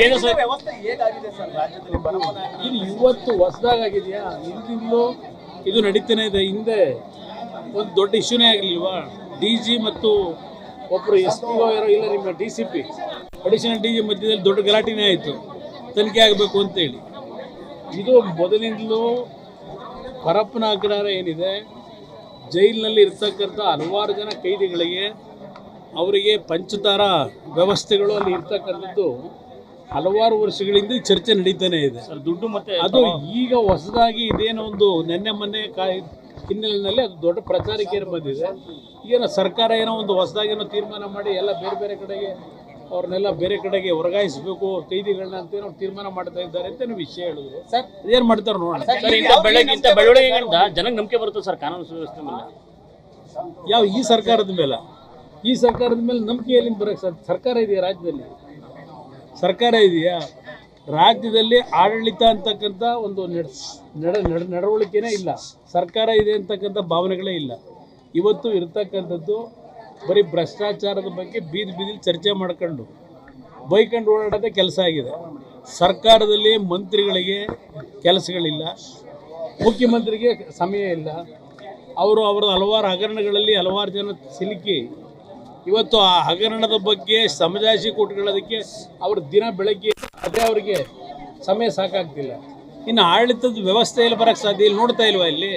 ಇದು ಇವತ್ತು ಹೊಸದಾಗಿದೆಯಾ ಹಿಂದಿಂದಲೂ ಇದು ನಡೀತಾನೆ ಇದೆ. ಹಿಂದೆ ಒಂದು ದೊಡ್ಡ ಇಶ್ಯೂನೇ ಆಗಲಿಲ್ವಾ ಡಿ ಜಿ ಮತ್ತು ಒಬ್ಬರು ಎಸ್ ಪಿ ಇರೋ ಇಲ್ಲ ನಿಮ್ಮ D C P. Additional D G ಮಧ್ಯದಲ್ಲಿ ದೊಡ್ಡ ಗಲಾಟೆನೇ ಆಯಿತು. ತನಿಖೆ ಆಗಬೇಕು ಅಂತೇಳಿ. ಇದು ಮೊದಲಿಂದಲೂ ಪರಪ್ಪನ ಅಗ್ರಹಾರ ಏನಿದೆ? ಜೈಲಿನಲ್ಲಿ ಇರ್ತಕ್ಕಂಥ ಹಲವಾರು ಜನ ಕೈದಿಗಳಿಗೆ ಅವರಿಗೆ ಪಂಚತಾರ ವ್ಯವಸ್ಥೆಗಳು ಅಲ್ಲಿ ಇರ್ತಕ್ಕಂಥದ್ದು. ಹಲವಾರು ವರ್ಷಗಳಿಂದ ಚರ್ಚೆ ನಡೀತಾನೆ ಇದೆ. ಸರ್ ದುಡ್ಡು ಮತ್ತೆ ಅದು ಈಗ ಹೊಸದಾಗಿ ಇದೇನೋ ಒಂದು ನೆನ್ನೆ ಮೊನ್ನೆ ಕಾಯಿ ಹಿನ್ನೆಲೆಯಲ್ಲಿ ಅದು ದೊಡ್ಡ ಪ್ರಚಾರಕ್ಕೆ ಏನ್ ಬಂದಿದೆ. ಏನೋ ಸರ್ಕಾರ ಏನೋ ಒಂದು ಹೊಸದಾಗೇನೋ ತೀರ್ಮಾನ ಮಾಡಿ ಎಲ್ಲ ಬೇರೆ ಬೇರೆ ಕಡೆಗೆ ಅವ್ರನ್ನೆಲ್ಲ ಬೇರೆ ಕಡೆಗೆ ವರ್ಗಾಯಿಸಬೇಕು ಕೈದಿಗಳನ್ನ ಅಂತ ಏನೋ ತೀರ್ಮಾನ ಮಾಡ್ತಾ ಇದ್ದಾರೆ ಅಂತ ನೀವು ವಿಷಯ ಹೇಳಿದ್ರು. ಸರ್ ಏನು ಮಾಡ್ತಾರೆ ನೋಡೋಣ. ಬೆಳವಣಿಗೆಗಳಿಂದ ಜನಕ್ಕೆ ನಂಬಿಕೆ ಬರುತ್ತೆ ಸರ್ ಕಾನೂನು ಸುವ್ಯವಸ್ಥೆ ಮೇಲೆ. ಯಾವ ಈ ಸರ್ಕಾರದ ಮೇಲೆ? ಈ ಸರ್ಕಾರದ ಮೇಲೆ ನಂಬಿಕೆ ಎಲ್ಲಿಂದ ಬರೋಕ್ಕೆ ಸರ್ ಸರ್ಕಾರ ಇದೆಯಾ ರಾಜ್ಯದಲ್ಲಿ? ಸರ್ಕಾರ ಇದೆಯಾ? ರಾಜ್ಯದಲ್ಲಿ ಆಡಳಿತ ಅಂತಕ್ಕಂಥ ಒಂದು ನಡ್, ನಡ ನಡ, ನಡವಳಿಕೆನೇ ಇಲ್ಲ. ಸರ್ಕಾರ ಇದೆ ಅಂತಕ್ಕಂಥ ಭಾವನೆಗಳೇ ಇಲ್ಲ. ಇವತ್ತು ಇರ್ತಕ್ಕಂಥದ್ದು ಬರೀ ಭ್ರಷ್ಟಾಚಾರದ ಬಗ್ಗೆ ಬೀದಿ ಬೀದಿಲಿ ಚರ್ಚೆ ಮಾಡ್ಕೊಂಡು ಬೈಕಂಡು ಓಡಾಡೋದೇ ಕೆಲಸ ಆಗಿದೆ. ಸರ್ಕಾರದಲ್ಲಿ ಮಂತ್ರಿಗಳಿಗೆ ಕೆಲಸಗಳಿಲ್ಲ. ಮುಖ್ಯಮಂತ್ರಿಗೆ ಸಮಯ ಇಲ್ಲ. ಅವರು ಅವರ ಹಲವಾರು ಹಗರಣಗಳಲ್ಲಿ ಹಲವಾರು ಜನ ಸಿಲುಕಿ ಇವತ್ತು ಆ ಹಗರಣದ ಬಗ್ಗೆ ಸಮಜಾಯಿಷಿ ಕೊಟ್ಕೊಳ್ಳೋದಕ್ಕೆ ಅವ್ರ ದಿನ ಬೆಳಗ್ಗೆ ಅದೇ ಅವರಿಗೆ ಸಮಯ ಸಾಕಾಗ್ತಿಲ್ಲ. ಇನ್ನು ಆಡಳಿತದ ವ್ಯವಸ್ಥೆಯಲ್ಲಿ ಬರೋಕ್ಕೆ ಸಾಧ್ಯ ಇಲ್ಲಿ, ನೋಡ್ತಾ ಇಲ್ವಾ ಇಲ್ಲಿ?